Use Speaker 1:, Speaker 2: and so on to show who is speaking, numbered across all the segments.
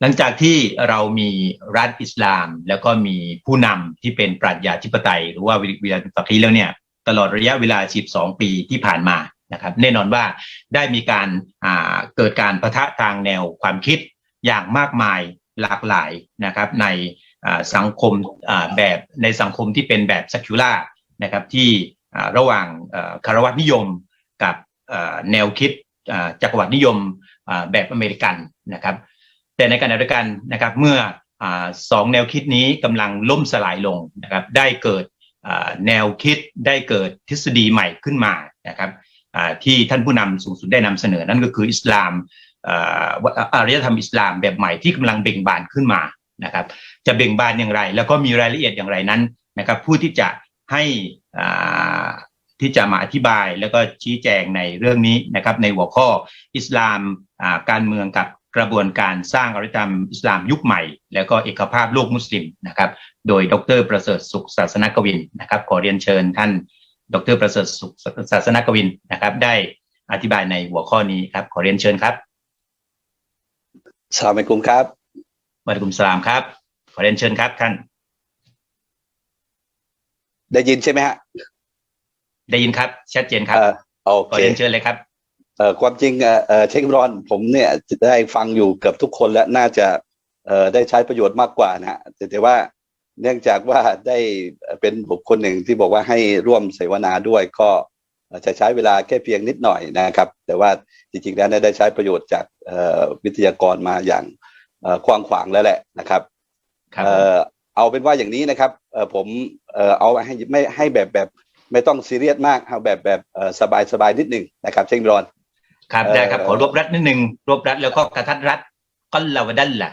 Speaker 1: หลังจากที่เรามีรัฐอิสลาม แล้วก็มีผู้นำที่เป็นปรัชญาธิปไตย หรือว่าวิลาฟักีแล้วเนี่ยตลอดระยะเวลา 12 ปีที่ผ่านมานะครับแน่นอนว่าได้มีการเกิดการประทะทางแนวความคิดอย่างมากมายหลากหลายนะครับในสังคมแบบในสังคมที่เป็นแบบสักิล่านะครับที่ระหว่างคารวัตนิยมกับแนวคิดจักรวรรดินิยมแบบอเมริกันนะครับ แต่ในขณะเดียวกันนะครับเมื่อสองแนวคิดนี้กำลังล่มสลายลงนะครับได้เกิดแนวคิดได้เกิดทฤษฎีใหม่ขึ้นมานะครับที่ท่านผู้นำสูงสุดได้นำเสนอนั่นก็คืออิสลามอารยธรรมอิสลามแบบใหม่ที่กำลังเบ่งบานขึ้นมานะครับจะเบ่งบานอย่างไร แล้วก็มีรายละเอียดอย่างไรนั้นนะครับผู้ที่จะให้ที่จะมาอธิบายแล้วก็ชี้แจงในเรื่องนี้นะครับในหัวข้ออิสลามการเมืองกับ กระบวนการสร้างอารยธรรมอิสลามยุคใหม่ แล้วก็เอกภาพโลกมุสลิมนะครับ โดยดรประเสริฐสุขศาสนกวินนะครับขอเรียนเชิญท่าน ดรประเสริฐสุขศาสนกวินนะครับ ได้อธิบายในหัวข้อนี้ครับ ขอเรียนเชิญครับ
Speaker 2: สลามกุมครับ
Speaker 1: มาดุมสลามครับ ขอเรียนเชิญครับท่าน
Speaker 2: ได้ยินใช่ไหมฮะ
Speaker 1: ได้ยินครับ ชัดเจนครับ
Speaker 2: โอเคขอ
Speaker 1: เรียนเชิญเลยครับ
Speaker 2: เอ่อความจริงเอ่อเช็ครอน ผมเนี่ยได้ฟังอยู่เกือบทุกคนและน่าจะเอ่อได้ใช้ประโยชน์มากกว่านะฮะแต่ว่าเนื่องจากว่าได้เป็นบุคคลหนึ่งที่บอกว่าให้ร่วมเสวนาด้วยก็จะใช้เวลาแค่เพียงนิดหน่อยนะครับ แต่ว่าจริงๆแล้วได้ใช้ประโยชน์จากวิทยากรมาอย่างกว้างขวางแล้วแหละนะครับเอาเป็นว่าอย่างนี้นะครับผมเอาให้ไม่ให้แบบแบบไม่ต้องซีเรียสมากเอาแบบแบบสบายสบายนิดหนึ่งนะครับ เช่นรอน
Speaker 1: ครับได้ครับขอรวบรัดนิดหนึ่งรวบรัดแล้วก็กระทัดรัดก็ลาวดันล่ะ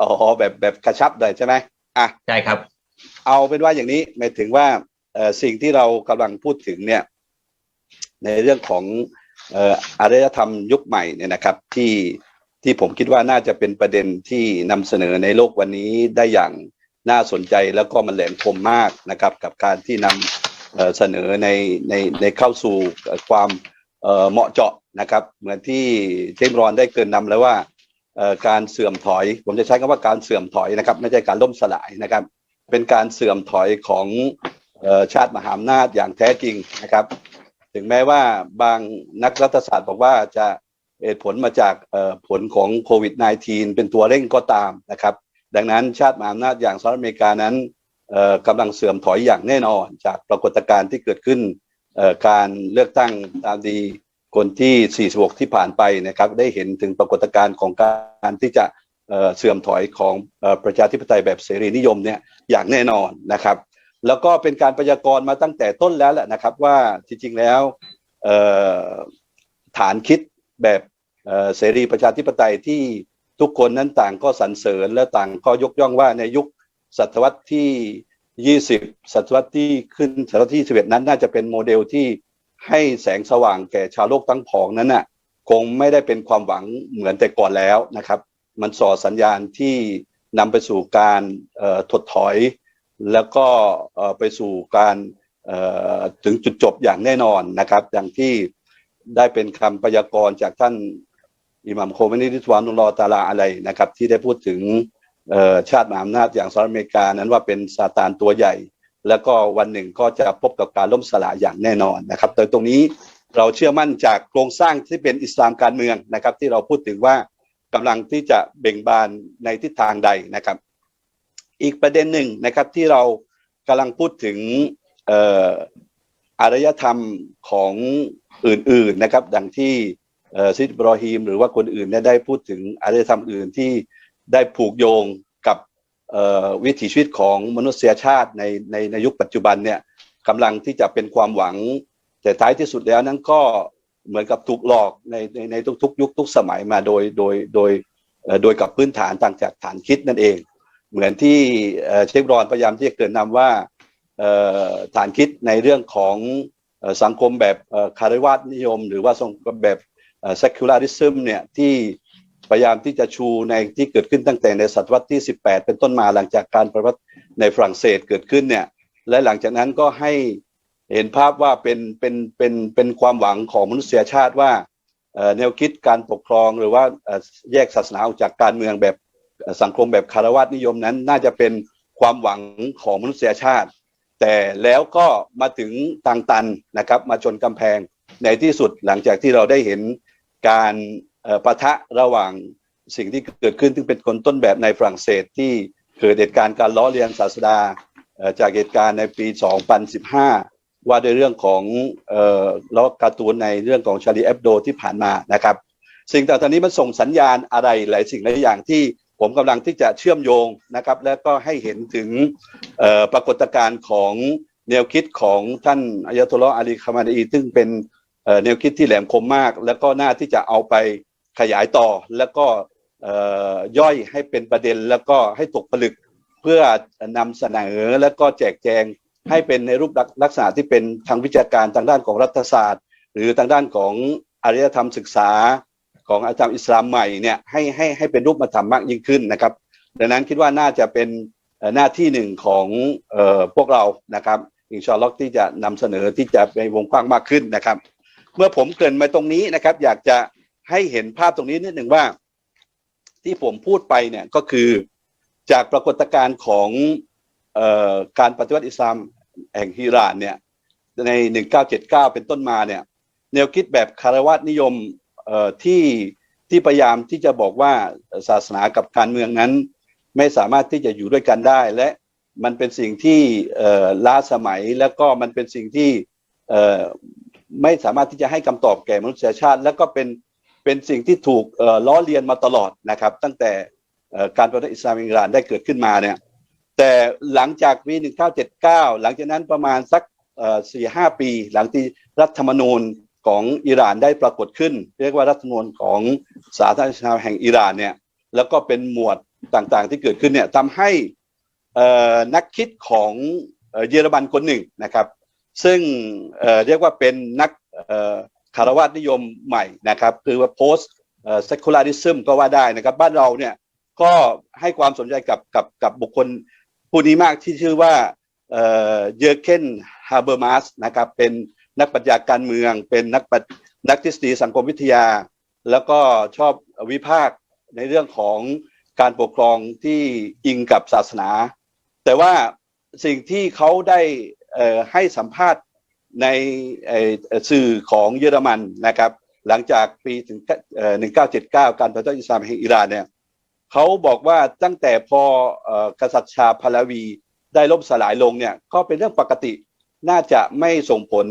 Speaker 2: อ๋อแบบแบบกระชับเลยใช่ไหม
Speaker 1: อะใช่ครับ
Speaker 2: เอาเป็นว่าอย่างนี้หมายถึงว่าสิ่งที่เรากำลังพูดถึงเนี่ย ในเรื่องของอารยธรรมยุคใหม่เนี่ยนะครับ ที่ที่ผมคิดว่าน่าจะเป็นประเด็นที่นำเสนอในโลกวันนี้ได้อย่างน่าสนใจแล้วก็มันแหลมคมมากนะครับ กับการที่นำเสนอในในในเข้าสู่ความ เหมาะเจาะนะครับ เหมือนที่เจมรอนได้เกินนำแล้วว่าการเสื่อมถอย ผมจะใช้คำว่าการเสื่อมถอยนะครับ ไม่ใช่การล่มสลายนะครับ เป็นการเสื่อมถอยของชาติมหาอำนาจอย่างแท้จริงนะครับ ถึงแม้ว่าบางนักรัฐศาสตร์บอกว่าจะเหตุผลมาจากผลของโควิด -19 เป็นตัวเร่งก็ตามนะครับ ดังนั้นชาติมหาอำนาจอย่างสหรัฐอเมริกานั้นกำลังเสื่อมถอยอย่างแน่นอนจากปรากฏการณ์ที่เกิดขึ้น การเลือกตั้งตามดีคนที่ 46 ที่ผ่านไปนะครับ ได้เห็นถึงปรากฏการณ์ของการที่จะเสื่อมถอยของประชาธิปไตยแบบเสรีนิยมเนี่ยอย่างแน่นอนนะครับ แล้วก็เป็นการพยากรณ์มาตั้งแต่ต้นแล้วแหละนะครับว่าจริงๆแล้วฐานคิดแบบเสรีประชาธิปไตยที่ทุกคนนั้นต่างก็สรรเสริญและต่างก็ยกย่องว่าในยุคศตวรรษที่ 20ศตวรรษที่ขึ้นศตวรรษที่11นั้นน่าจะเป็นโมเดลที่ให้แสงสว่างแก่ชาวโลกทั้งผองนั้นน่ะคงไม่ได้เป็นความหวังเหมือนแต่ก่อนแล้วนะครับ มันส่อสัญญาณที่นำไปสู่การถดถอย แล้วก็ไปสู่การถึงจุดจบอย่างแน่นอนนะครับ อย่างที่ได้เป็นคำพยากรณ์จากท่านอิหมัมโคเมนิทิสวานุลอตาลาอะไรนะครับ ที่ได้พูดถึง ชาติมหาอำนาจอย่างสหรัฐอเมริกานั้นว่าเป็นซาตานตัวใหญ่ แล้วก็วันหนึ่งก็จะพบกับการล่มสลายอย่างแน่นอนนะครับแต่ตรงนี้เราเชื่อมั่นจากโครงสร้างที่เป็นอิสลามการเมืองนะครับ ที่เราพูดถึงว่ากำลังที่จะเบ่งบานในทิศทางใดนะครับ อีกประเด็นหนึ่งนะครับที่เรากำลังพูดถึงอารยธรรมของอื่นๆนะครับ ดังที่ซิดบรอฮีม หรือว่าคนอื่นได้พูดถึงอารยธรรมอื่นที่ได้ผูกโยง วิถีชีวิตของมนุษยชาติในในในยุคปัจจุบันเนี่ยกำลังที่จะเป็นความหวัง แต่ท้ายที่สุดแล้วนั้นก็เหมือนกับถูกหลอกในในในทุกๆ ยุคทุกสมัยมาโดยโดยโดยโดยกับพื้นฐานต่างจากฐานคิดนั่นเอง เหมือนที่เชฟรอนพยายามที่จะเกิดนำว่าฐานคิดในเรื่องของสังคมแบบคาริวาสนิยม หรือว่าสังคมแบบ secularism เนี่ยที่ พยายามที่จะชูในที่เกิดขึ้นตั้งแต่ในศตวรรษที่ 18 เป็นต้นมาหลังจากการประวัติในฝรั่งเศสเกิดขึ้นเนี่ยและหลังจากนั้นก็ให้เห็นภาพว่าเป็นเป็นเป็นเป็นความหวังของมนุษยชาติว่าแนวคิดการปกครองหรือว่าแยกศาสนาออกจากการเมืองแบบสังคมแบบคารวะนิยมนั้น น่าจะเป็นความหวังของมนุษยชาติ แต่แล้วก็มาถึงทางตันนะครับ มาชนกำแพงในที่สุดหลังจากที่เราได้เห็นการ ปะทะระหว่างสิ่งที่เกิดขึ้นซึ่งเป็นคนต้นแบบในฝรั่งเศสที่เกิดเหตุการณ์การล้อเลียนศาสดาจากเหตุการณ์ในปี 2015 ว่าด้วยเรื่องของล้อการ์ตูนในเรื่องของชาลีแอบโดที่ผ่านมานะครับ สิ่งต่างๆนี้มันส่งสัญญาณอะไรหลายสิ่งหลายอย่างที่ผมกำลังที่จะเชื่อมโยงนะครับ แล้วก็ให้เห็นถึงปรากฏการณ์ของแนวคิดของท่านอายาตุลลอฮ์อาลีคามานีซึ่งเป็นแนวคิดที่แหลมคมมาก แล้วก็น่าที่จะเอาไป ขยายต่อแล้วก็ย่อยให้เป็นประเด็นแล้วก็ให้ตกผลึกเพื่อนำเสนอแล้วก็แจกแจงให้เป็นในรูปลักษณะที่เป็นทางวิชาการทางด้านของรัฐศาสตร์ หรือทางด้านของอารยธรรมศึกษาของอาจารย์อิสลามใหม่เนี่ยให้ให้ให้เป็นรูปธรรมมากยิ่งขึ้นนะครับ ดังนั้นคิดว่าน่าจะเป็นหน้าที่หนึ่งของออพวกเรานะครับอินชอัลลอฮ์ที่จะนำเสนอที่จะในวงกว้างมากขึ้นนะครับ เมื่อผมเกริ่นมาตรงนี้นะครับ อยากจะ ให้เห็นภาพตรงนี้นิดหนึ่งว่า ที่ผมพูดไปเนี่ยก็คือจากปรากฏการณ์ของออการปฏิวัติอิสลามแห่งฮิรานเนี่ยใน 1979 เป็นต้นมาเนี่ยแนวคิดแบบคารวะนิยมที่ที่พยายามที่จะบอกว่าศาสนากับการเมืองนั้น ไม่สามารถที่จะอยู่ด้วยกันได้ และมันเป็นสิ่งที่ล้าสมัยแล้วก็มันเป็นสิ่งที่ไม่สามารถที่จะให้คำตอบแก่มนุษยชาติ แล้วก็เป็น เป็นสิ่งที่ถูกล้อเลียนมาตลอดนะครับ ตั้งแต่การปฏิวัติอิสลามอิหร่านได้เกิดขึ้นมาเนี่ยแต่หลังจากปี 1979 หลังจากนั้นประมาณสักสี่ห้าปี หลังที่รัฐธรรมนูญของอิหร่านได้ปรากฏขึ้น เรียกว่ารัฐธรรมนูญของสาธารณรัฐแห่งอิหร่านเนี่ยแล้วก็เป็นหมวดต่างๆ ที่เกิดขึ้นเนี่ยทำให้นักคิดของเยอรมันคนหนึ่งนะครับ ซึ่งเรียกว่าเป็นนัก คารวะนิยมใหม่นะครับ คือว่า post secularism ก็ว่าได้นะครับ บ้านเราเนี่ยก็ให้ความสนใจกับกับกับบุคคลผู้นี้มากที่ชื่อว่าเยอร์เคนฮาเบอร์มาสนะครับเป็นนักปรัชญาการเมือง เป็นนักปนักทฤษฎีสังคมวิทยา แล้วก็ชอบวิพากษ์ในเรื่องของการปกครองที่อิงกับศาสนา แต่ว่าสิ่งที่เขาได้ให้สัมภาษณ์ ในสื่อของเยอรมันนะครับ หลังจากปีถึง1979 การปฏิวัติอิสลามแห่งอิหร่านเนี่ยเขาบอกว่าตั้งแต่พอกษัตริย์ชาพลาวีได้ล่มสลายลงเนี่ยก็เป็นเรื่องปกติน่าจะไม่ส่งผล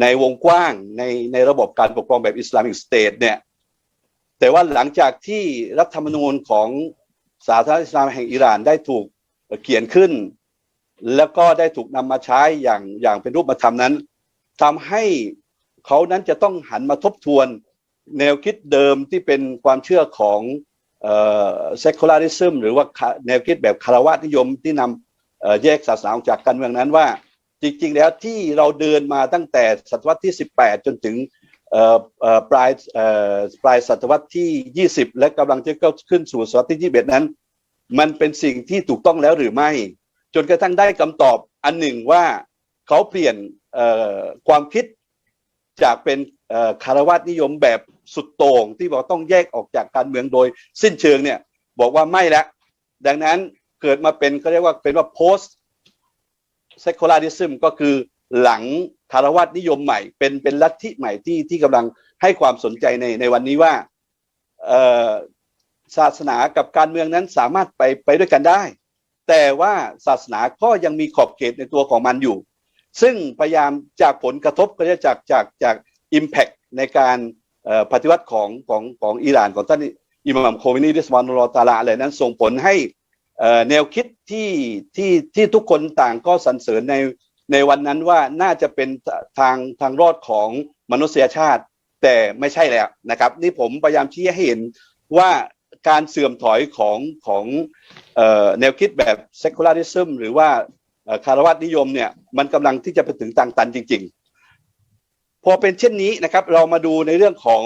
Speaker 2: ในวงกว้างในในระบบการปกครองแบบอิสลามิกสเตทเนี่ยแต่ว่าหลังจากที่รัฐธรรมนูญของสาธารณรัฐอิสลามแห่งอิหร่านได้ถูกเขียนขึ้น แล้วก็ได้ถูกนำมาใช้อย่างอย่างเป็นรูปธรรมนั้นทำให้เขานั้นจะต้องหันมาทบทวนแนวคิดเดิมที่เป็นความเชื่อของเอ่อ secularism หรือว่าแนวคิดแบบคารวะนิยมที่นำแยกศาสนาออกจากการเมืองนั้นว่า จริง ๆ แล้วที่เราเดินมาตั้งแต่ศตวรรษที่ 18 จนถึงเออเออปลายเออปลายศตวรรษที่ 20 และกำลังจะเข้าขึ้นสู่ศตวรรษที่ 21 นั้น มันเป็นสิ่งที่ถูกต้องแล้วหรือไม่ จนกระทั่งได้คำตอบอันหนึ่งว่าเขาเปลี่ยนความคิดจากเป็นคารวะนิยมแบบสุดโต่งที่บอกต้องแยกออกจากการเมืองโดยสิ้นเชิงเนี่ยบอกว่าไม่แล้ว ดังนั้นเกิดมาเป็นเขาเรียกว่าเป็นว่า post secularism ก็คือหลังคารวะนิยมใหม่ เป็นเป็นลัทธิใหม่ที่ที่กำลังให้ความสนใจในในวันนี้ว่าศาสนากับการเมืองนั้นสามารถไปไปด้วยกันได้ แต่ว่าศาสนาก็ยังมีขอบเขตในตัวของมันอยู่ ซึ่งพยายามจากผลกระทบก็จะจากจากจาก impact ในการปฏิวัติของของของอิหร่านของท่านอิหม่ามโคเมนีริสวานุลลอตาลาอะไรนั้นส่งผลให้แนวคิดที่ที่ที่ทุกคนต่างก็สรรเสริญในในวันนั้นว่าน่าจะเป็นทางทางรอดของมนุษยชาติ แต่ไม่ใช่แล้วนะครับ นี่ผมพยายามชี้ให้เห็นว่า การเสื่อมถอยของของแนวคิดแบบ secularism หรือว่าคารวะนิยมเนี่ยมันกำลังที่จะไปถึงทางตันจริง ๆ พอเป็นเช่นนี้นะครับ เรามาดูในเรื่องของ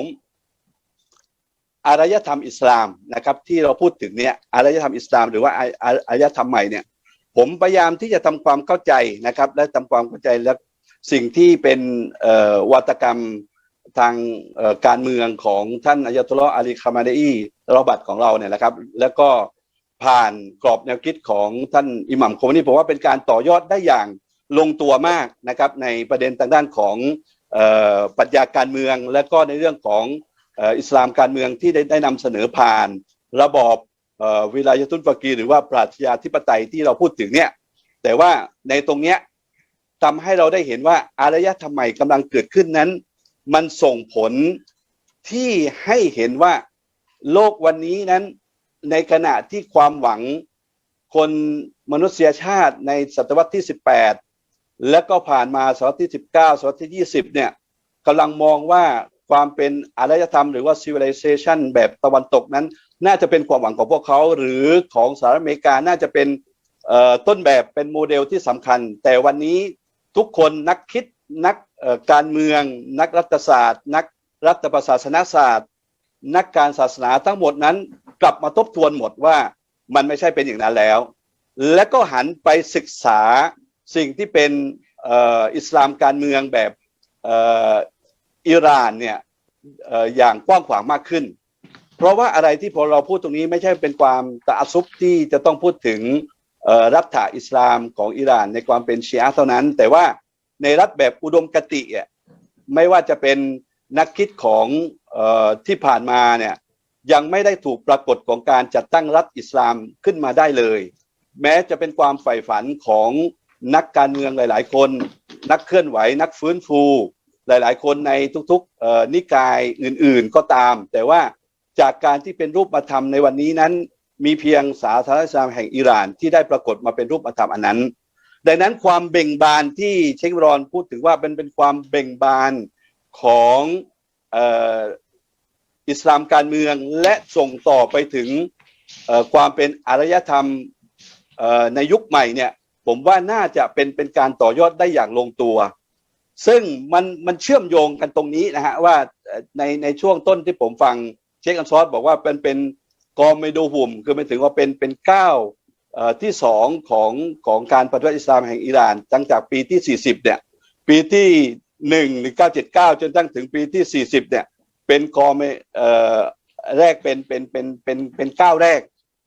Speaker 2: อารยธรรมอิสลามนะครับ ที่เราพูดถึงเนี่ยอารยธรรมอิสลาม หรือว่าอาออารยธรรมใหม่เนี่ย ผมพยายามที่จะทำความเข้าใจนะครับ และทำความเข้าใจและสิ่งที่เป็นวัตกรรม ทางการเมืองของท่านอายาตุลลอฮ์อาลีคามาเดอีรอบัตของเราเนี่ยนะครับ แล้วก็ผ่านกรอบแนวคิดของท่านอิหมัมโคมานีผมว่าเป็นการต่อยอดได้อย่างลงตัวมากนะครับ ในประเด็นทางด้านของปรัชญาการเมือง และก็ในเรื่องของอิสลามการเมืองที่ได้ได้นำเสนอผ่าน ระบอบเวิลายตุนฟากีหรือว่าปรัชญาธิปไตยที่เราพูดถึงเนี่ยแต่ว่าในตรงเนี้ยทำให้เราได้เห็นว่าอารยธรรมใหม่กำลังเกิดขึ้นนั้น มันส่งผลที่ให้เห็นว่าโลกวันนี้นั้น ในขณะที่ความหวังคนมนุษยชาติในศตวรรษที่ 18 แล้วก็ผ่านมาศตวรรษที่ 19 ศตวรรษที่ 20 เนี่ยกำลังมองว่าความเป็นอารยธรรมหรือว่า civilization แบบตะวันตกนั้น น่าจะเป็นความหวังของพวกเขาหรือของสหรัฐอเมริกาน่าจะเป็นต้นแบบเป็นโมเดลที่สำคัญ แต่วันนี้ทุกคนนักคิดนัก การเมืองนักรัฐศาสตร์ นักรัฐประศาสนศาสตร์ นักการศาสนาทั้งหมดนั้นกลับมาทบทวนหมดว่ามันไม่ใช่เป็นอย่างนั้นแล้ว และก็หันไปศึกษาสิ่งที่เป็นอ,อิสลามการเมืองแบบอิหร่านเนี่ยออย่างกว้างขวางมากขึ้น เพราะว่าอะไรที่พอเราพูดตรงนี้ไม่ใช่เป็นความตะอัซุบที่จะต้องพูดถึงรัฐอิสลามของอิหร่านในความเป็นชีอะห์เท่านั้น แต่ว่า ในรัฐแบบอุดมคติอะไม่ว่าจะเป็นนักคิดของออที่ผ่านมาเนี่ยยังไม่ได้ถูกปรากฏของการจัดตั้งรัฐอิสลามขึ้นมาได้เลย แม้จะเป็นความใฝ่ฝันของนักการเมืองหลาย ๆ คน นักเคลื่อนไหว นักฟื้นฟู หลาย ๆ คนในทุกๆนิกายอื่น ๆ ก็ตาม แต่ว่าจากการที่เป็นรูปธรรมในวันนี้นั้น มีเพียงสาธารณรัฐอิสลามแห่งอิหร่านที่ได้ปรากฏมาเป็นรูปธรรมอันนั้น ดังนั้นความเบ่งบานที่เชครอนพูดถึงว่าเป็นเป็นความเบ่งบานของอ,อิสลามการเมืองและส่งต่อไปถึงความเป็นอารยธรรมในยุคใหม่เนี่ยผมว่าน่าจะเป็นเป็นการต่อยอดได้อย่างลงตัว ซึ่งมันมันเชื่อมโยงกันตรงนี้นะฮะว่าในในช่วงต้นที่ผมฟังเชคอันซอสบอกว่าเป็นเป็นกอมเมโดหุมคือหมายถึงว่าเป็นเป็นก้าว ที่สองของของการปฏิวัติอิสลามแห่งอิหร่านตั้งจากปีที่ 40 เนี่ย ปีที่หนึ่งหรือเก้าเจ็ดเก้าจนตั้งถึงปีที่ 40 เนี่ย เป็นกอมเอ่อแรกเป็นเป็นเป็นเป็นเป็นก้าวแรก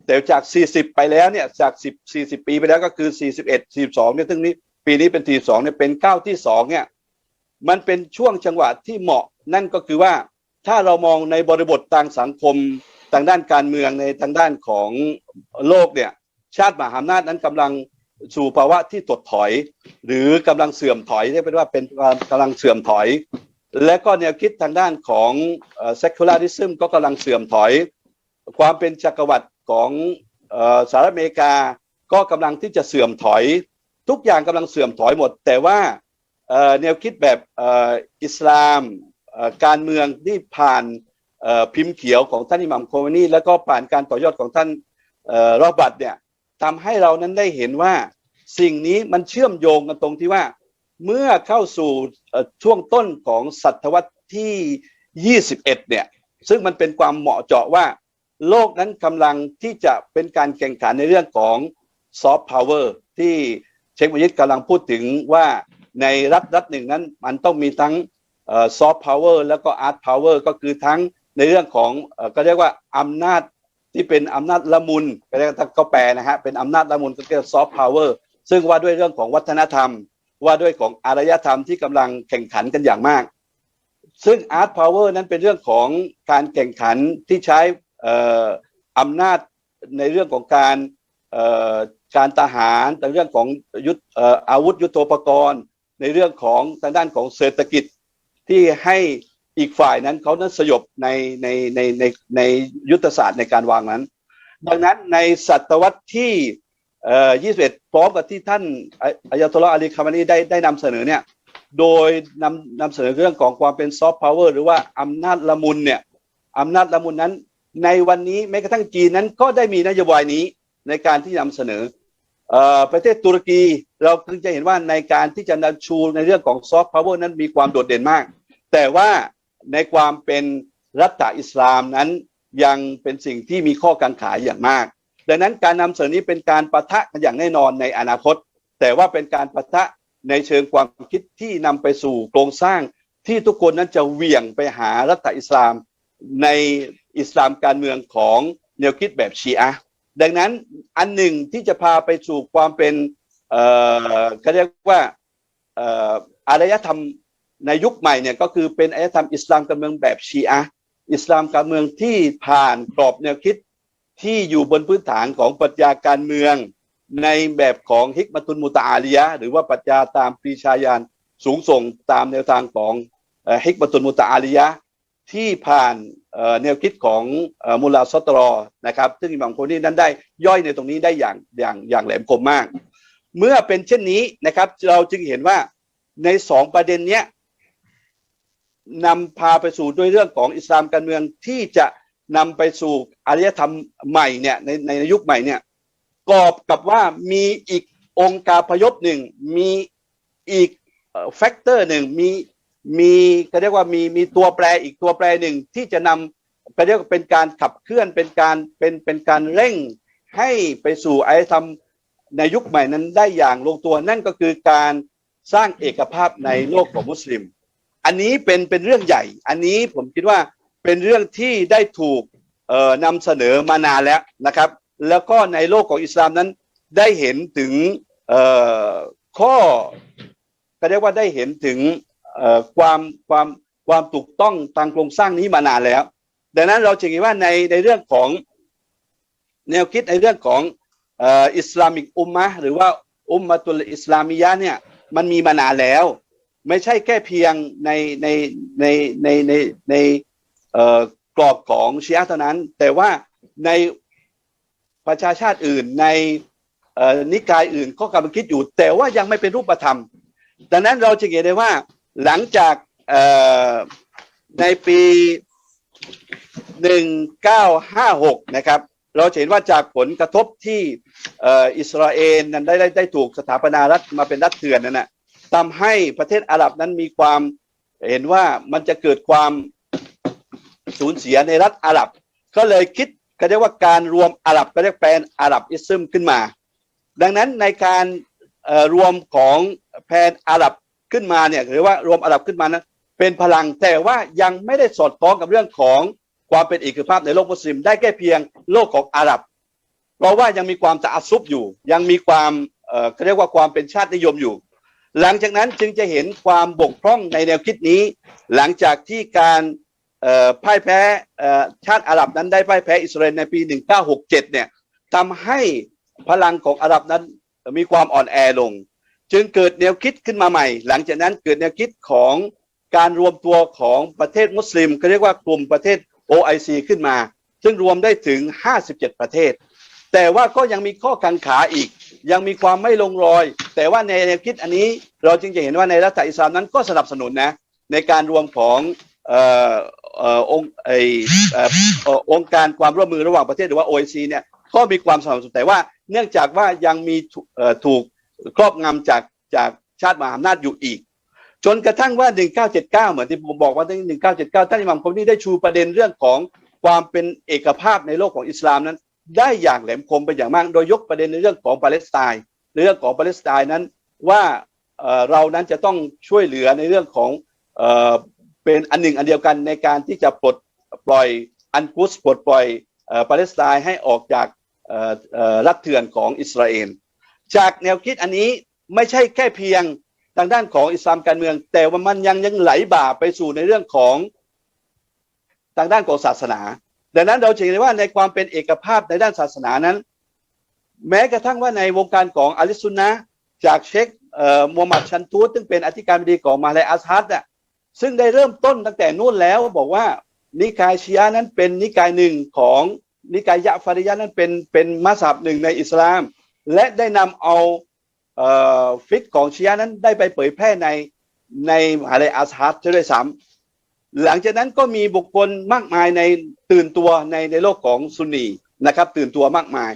Speaker 2: แต่จาก 40 ไปแล้วเนี่ยจาก 10 40 ปีไปแล้วก็คือ 41 42เนี่ยซึ่งนี้ปีนี้เป็น 42เนี่ยเป็นก้าวที่2เนี่ยมันเป็นช่วงจังหวะที่เหมาะนั่นก็คือว่าถ้าเรามองในบริบททางสังคมทางด้านการเมืองในทางด้านของโลกเนี่ย ชาติมหาอำนาจนั้นกำลังสู่ภาวะที่ถดถอย หรือกำลังเสื่อมถอยเรียกเป็นว่าเป็นความกำลังเสื่อมถอย และก็แนวคิดทางด้านของเอ่อ secularism ก็กำลังเสื่อมถอย ความเป็นจักรวรรดิของสหรัฐอเมริกาก็กำลังที่จะเสื่อมถอย ทุกอย่างกำลังเสื่อมถอยหมด แต่ว่าแนวคิดแบบอ,อิสลามการเมืองที่ผ่านพิมพ์เขียวของท่านอิหมัมโคมานีแล้วก็ผ่านการต่อยอดของท่านอรอบบัตเนี่ย ทำให้เรานั้นได้เห็นว่าสิ่งนี้มันเชื่อมโยงกันตรงที่ว่า เมื่อเข้าสู่ช่วงต้นของศตวรรษที่ 21 เนี่ย ซึ่งมันเป็นความเหมาะเจาะว่า โลกนั้นกำลังที่จะเป็นการแข่งขันในเรื่องของซอฟต์พาวเวอร์ที่เชควิยิตกำลังพูดถึงว่าในรัฐรัฐหนึ่งนั้นมันต้องมีทั้งซอฟต์พาวเวอร์แล้วก็อาร์ตพาวเวอร์ก็คือทั้งในเรื่องของอก็เรียกว่าอำนาจ ที่เป็นอำนาจละมุนก็เรียกว่าก็แปลนะฮะเป็นอำนาจละมุนก็เรียกซอฟต์พาวเวอร์ซึ่งว่าด้วยเรื่องของวัฒนธรรม ว่าด้วยของอารยธรรมที่กำลังแข่งขันกันอย่างมาก ซึ่งอาร์ตพาวเวอร์นั้นเป็นเรื่องของการแข่งขันที่ใช้อำนาจในเรื่องของการการทหารในเรื่องของยุทธอาวุธยุทโธปกรณ์ ในเรื่องของทางด้านของเศรษฐกิจที่ให้ อีกฝ่ายนั้นเขานั้นสยบในในในในในยุทธศาสตร์ในการวางนั้น ดังนั้นในศตวรรษที่เอ่อ21 พร้อมกับที่ท่านอายาตุลลอฮ์อาลีคามานีได้ได้นำเสนอเนี่ยโดยนำนำเสนอเรื่องของความเป็นซอฟต์พาวเวอร์หรือว่าอำนาจละมุนเนี่ยอำนาจละมุนนั้น ในวันนี้แม้กระทั่งจีนนั้นก็ได้มีนโยบายนี้ในการที่นำเสนอเอ่อประเทศตุรกีเราเพิ่งจะเห็นว่าในการที่จะนำชูในเรื่องของซอฟต์พาวเวอร์นั้นมีความโดดเด่นมาก แต่ว่า ในความเป็นรัฐอิสลามนั้นยังเป็นสิ่งที่มีข้อกังขาอย่างมาก ดังนั้นการนำเสนอนี้เป็นการประทะกันอย่างแน่นอนในอนาคต แต่ว่าเป็นการประทะในเชิงความคิดที่นำไปสู่โครงสร้างที่ทุกคนนั้นจะเหวี่ยงไปหารัฐอิสลาม ในอิสลามการเมืองของแนวคิดแบบชีอะดังนั้นอันหนึ่งที่จะพาไปสู่ความเป็นเอ่อก็เรียกว่าอ่ออารยธรรม ในยุคใหม่เนี่ยก็คือเป็นอารยธรรมอิสลามการเมืองแบบชีอะอิสลามการเมืองที่ผ่านกรอบแนวคิดที่อยู่บนพื้นฐานของปรัชญาการเมือง ในแบบของฮิกมาตุนมุตะอาลียะหรือว่าปรัชญาตามปรีชาญาณสูงส่งตามแนวทางของฮิกมาตุนมุตะอาลียะที่ผ่านแนวคิดของมุลลาซอตรอนะครับ ซึ่งอิหม่ามโคนี่นั้นได้ย่อยในตรงนี้ได้อย่างอย่างอย่างแหลมคมมาก เมื่อเป็นเช่นนี้นะครับ เราจึงเห็นว่าในสองประเด็นเนี้ย นำพาไปสู่ด้วยเรื่องของอิสลามการเมืองที่จะนำไปสู่อารยธรรมใหม่เนี่ยในในยุคใหม่เนี่ยกอบกับว่ามีอีกองค์การพยพหนึ่งมีอีกแฟกเตอร์หนึ่งมีมีก็เรียกว่ามีมีตัวแปรอีกตัวแปรหนึ่งที่จะนำก็เรียกว่าเป็นการขับเคลื่อนเป็นการเป็นเป็นการเร่งให้ไปสู่อารยธรรมในยุคใหม่นั้นได้อย่างลงตัวนั่นก็คือการสร้างเอกภาพในโลกของมุสลิม อันนี้เป็นเป็นเรื่องใหญ่ อันนี้ผมคิดว่าเป็นเรื่องที่ได้ถูกเอ่อนำเสนอมานานแล้วนะครับ แล้วก็ในโลกของอิสลามนั้นได้เห็นถึงเอ่อข้อก็เรียกว่าได้เห็นถึงเอ่อความความความถูกต้องทางโครงสร้างนี้มานานแล้ว ดังนั้นเราจะเห็นว่าในในเรื่องของแนวคิดในเรื่องของอ,อิสลามิกอุมมะหรือว่าอุมมะตุลอิสลามียะเนี่ยมันมีมานานแล้ว ไม่ใช่แค่เพียงในในในในในในกรอบของชีอะห์เท่านั้น แต่ว่าในประชาชาติอื่นในนิกายอื่นก็กำลังคิดอยู่ แต่ว่ายังไม่เป็นรูปธรรม ดังนั้นเราจะเห็นได้ว่าหลังจากเอ่อในปี 1956 นะครับ เราเห็นว่าจากผลกระทบที่อิสราเอลนั้นได้ได้ได้ถูกสถาปนารัฐมาเป็นรัฐเถื่อนนั่นนะ ทำให้ประเทศอาหรับนั้นมีความเห็นว่ามันจะเกิดความสูญเสียในรัฐอาหรับ ก็เลยคิดก็เรียกว่าการรวมอาหรับก็เรียกแปลนอาหรับอิสมขึ้นมา ดังนั้นในการรวมของแผนอาหรับขึ้นมาเนี่ยหรือว่ารวมอาหรับขึ้นมานั้นเป็นพลังแต่ว่ายังไม่ได้สอดคล้องกับเรื่องของความเป็นเอกภาพในโลกมุสลิม ได้แค่เพียงโลกของอาหรับ เพราะว่ายังมีความตะอัซุบอยู่ ยังมีความเอ่อเขาเรียกว่าความเป็นชาตินิยมอยู่ หลังจากนั้นจึงจะเห็นความบกพร่องในแนวคิดนี้ หลังจากที่การพ่ายแพ้ชาติอาหรับนั้นได้พ่ายแพ้อิสราเอลในปี 1967 เนี่ยทำให้พลังของอาหรับนั้นมีความอ่อนแอลง จึงเกิดแนวคิดขึ้นมาใหม่ หลังจากนั้นเกิดแนวคิดของการรวมตัวของประเทศมุสลิมเขาเรียกว่ากลุ่มประเทศ OIC ขึ้นมา ซึ่งรวมได้ถึง 57 ประเทศ แต่ว่าก็ยังมีข้อกังขาอีก ยังมีความไม่ลงรอย แต่ว่าในแนวคิดอันนี้เราจึงจะเห็นว่าในรัฐอิสลามนั้นก็สนับสนุนนะในการรวมขององค์ไอองค์การความร่วมมือระหว่างประเทศหรือว่า OIC เนี่ยก็มีความสนับสนุนแต่ว่าเนื่องจากว่ายังมีถูกครอบงำจากจากชาติมหาอำนาจอยู่อีก จนกระทั่งว่า 1979 เหมือนที่ผมบอกว่าใน1979 ท่านอิหม่ามคอมนี่ได้ชูประเด็นเรื่องของความเป็นเอกภาพในโลกของอิสลามนั้น ได้อย่างแหลมคมเป็นอย่างมาก โดยยกประเด็นในเรื่องของปาเลสไตน์ในเรื่องของปาเลสไตน์นั้นว่าเรานั้นจะต้องช่วยเหลือในเรื่องของเอเป็นอันหนึ่งอันเดียวกันในการที่จะปลดปล่อยอันกุสปลดปล่อยอปาเลสไตน์ให้ออกจากรัฐเถื่อนของอิสราเอลจากแนวคิดอันนี้ไม่ใช่แค่เพียงทางด้านของอิสลามการเมือง แต่ว่ามันยังยังไหลบ่าไปสู่ในเรื่องของทางด้านของศาสนา ดังนั้นเราจะเห็นได้ว่าในความเป็นเอกภาพในด้านศาสนานั้น แม้กระทั่งว่าในวงการของอาลิซุนนะจากเชคมูฮัมหมัดชันตูตซึ่งเป็นอธิการบดีของมาเลอาสฮัดเนี่ยซึ่งได้เริ่มต้นตั้งแต่นู่นแล้วบอกว่านิกายชียะนั้นเป็นนิกายหนึ่งของนิกายยะฟาริยะนั้นเป็นเป็นมัสฮับหนึ่งในอิสลาม และได้นำเอาเอ่อฟิกของชียะนั้นได้ไปเผยแพร่ในในมหาลัยอาสฮัดด้วยซ้ำ หลังจากนั้นก็มีบุคคลมากมายในตื่นตัวในในโลกของซุนนีนะครับ ตื่นตัวมากมาย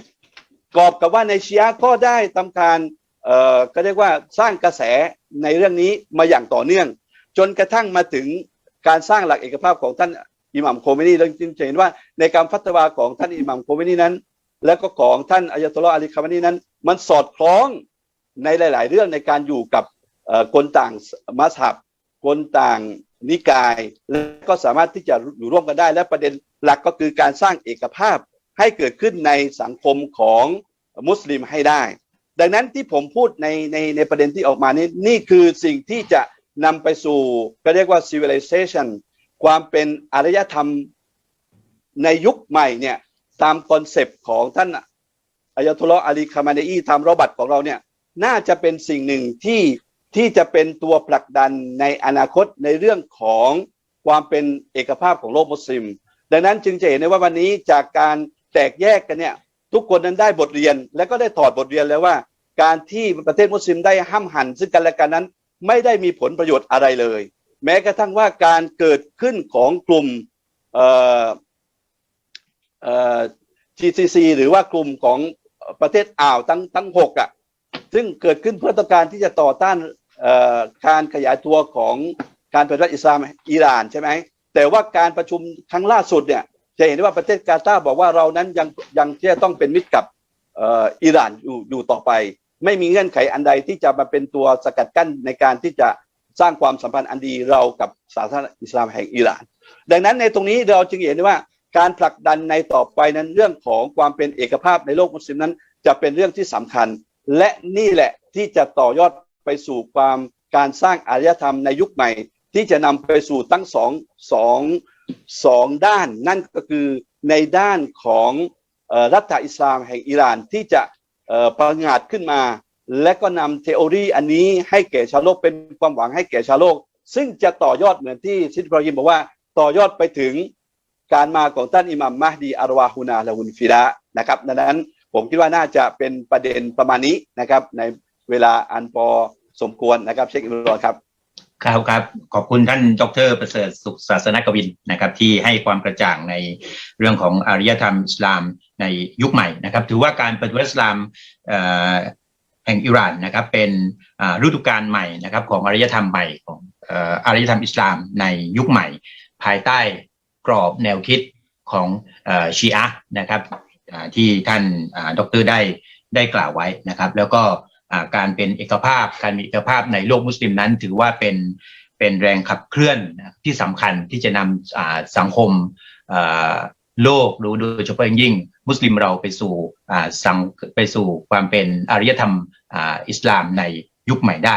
Speaker 2: กอบกับว่าในชียะห์ก็ได้ทำการเอ่อก็เรียกว่าสร้างกระแสในเรื่องนี้มาอย่างต่อเนื่อง จนกระทั่งมาถึงการสร้างหลักเอกภาพของท่านอิหมัมโคเมนีเราจึงจะเห็นว่าในการฟัตวาของท่านอิหมัมโคเมนีนั้น และก็ของท่านอายตุลลออาลีคามานีนั้น มันสอดคล้องในหลาย ๆ เรื่องในการอยู่กับเอ่อคนต่างมัสฮับคนต่าง นิกาย และก็สามารถที่จะอยู่ร่วมกันได้ และประเด็นหลักก็คือการสร้างเอกภาพให้เกิดขึ้นในสังคมของมุสลิมให้ได้ ดังนั้นที่ผมพูดในในในประเด็นที่ออกมานี้นี่คือสิ่งที่จะนำไปสู่ก็เรียกว่า civilization ความเป็นอารยธรรมในยุคใหม่เนี่ยตามคอนเซปต์ของท่านอายาตุลลอฮ์อาลีคามาเนอีทำรบัตของเราเนี่ยน่าจะเป็นสิ่งหนึ่งที่ ที่จะเป็นตัวผลักดันในอนาคตในเรื่องของความเป็นเอกภาพของโลกมุสลิม ดังนั้นจึงจะเห็นได้ว่าวันนี้จากการแตกแยกกันเนี่ยทุกคนนั้นได้บทเรียน และก็ได้ถอดบทเรียนแล้วว่า การที่ประเทศมุสลิมได้ห้ามหันซึ่งกันและกันนั้น ไม่ได้มีผลประโยชน์อะไรเลย แม้กระทั่งว่าการเกิดขึ้นของกลุ่มเอ่อเอ่อ GCC หรือว่ากลุ่มของประเทศอ่าวทั้งทั้งหกอะซึ่งเกิดขึ้นเพื่อต้องการที่จะต่อต้าน การขยายตัวของการเป็นรัฐอิสลามอิหร่านใช่ไหมแต่ว่าการประชุมครั้งล่าสุดเนี่ยจะเห็นได้ว่าประเทศกาตาร์บอกว่าเรานั้นยังยังจะต้องเป็นมิตรกับอิหร่านอยู่อยู่ต่อไป ไม่มีเงื่อนไขอันใดที่จะมาเป็นตัวสกัดกั้นในการที่จะสร้างความสัมพันธ์อันดีเรากับสาธารณอิสลามแห่งอิหร่าน ดังนั้นในตรงนี้เราจึงเห็นได้ว่าการผลักดันในต่อไปนั้นเรื่องของความเป็นเอกภาพในโลกมุสลิมนั้น จะเป็นเรื่องที่สำคัญ และนี่แหละที่จะต่อยอด ไปสู่ความการสร้างอารยธรรมในยุคใหม่ ที่จะนำไปสู่ทั้งสองสองสองด้านนั่นก็คือในด้านของออรัฐอิสลามแห่งอิหร่านที่จะประงาดขึ้นมา และก็นำเทโอรีอันนี้ให้แก่ชาวโลกเป็นความหวังให้แก่ชาวโลก ซึ่งจะต่อยอดเหมือนที่ซิดบรอฮิมบอกว่าต่อยอดไปถึงการมาของท่านอิหมัมมหดีอารวาฮูนาละหุนฟิดะนะครับดังนั้นผมคิดว่าน่าจะเป็นประเด็นประมาณนี้นะครับใน เวลาอันพอสมควรนะครับ เช็คอิมรอครับ
Speaker 1: ครับครับขอบคุณท่านดรประเสริฐสุขศาสนกวินนะครับ ที่ให้ความกระจ่างในเรื่องของอารยธรรมอิสลามในยุคใหม่นะครับ ถือว่าการปฏิวัติอิสลามแห่งอิหร่านนะครับเป็นฤดูกาลใหม่นะครับของอารยธรรมใหม่ของอารยธรรมอิสลามในยุคใหม่ ภายใต้กรอบแนวคิดของชีอะนะครับที่ท่านดรได้ได้กล่าวไว้นะครับ แล้วก็ การเป็นเอกภาพ การมีเอกภาพในโลกมุสลิมนั้น ถือว่าเป็นเป็นแรงขับเคลื่อนที่สำคัญที่จะนำอ่าสังคมโลกหรือโดยเฉพาะยิ่ง มุสลิมเราไปสู่สังไปสู่ความเป็นอารยธรรมออิสลามในยุคใหม่ได้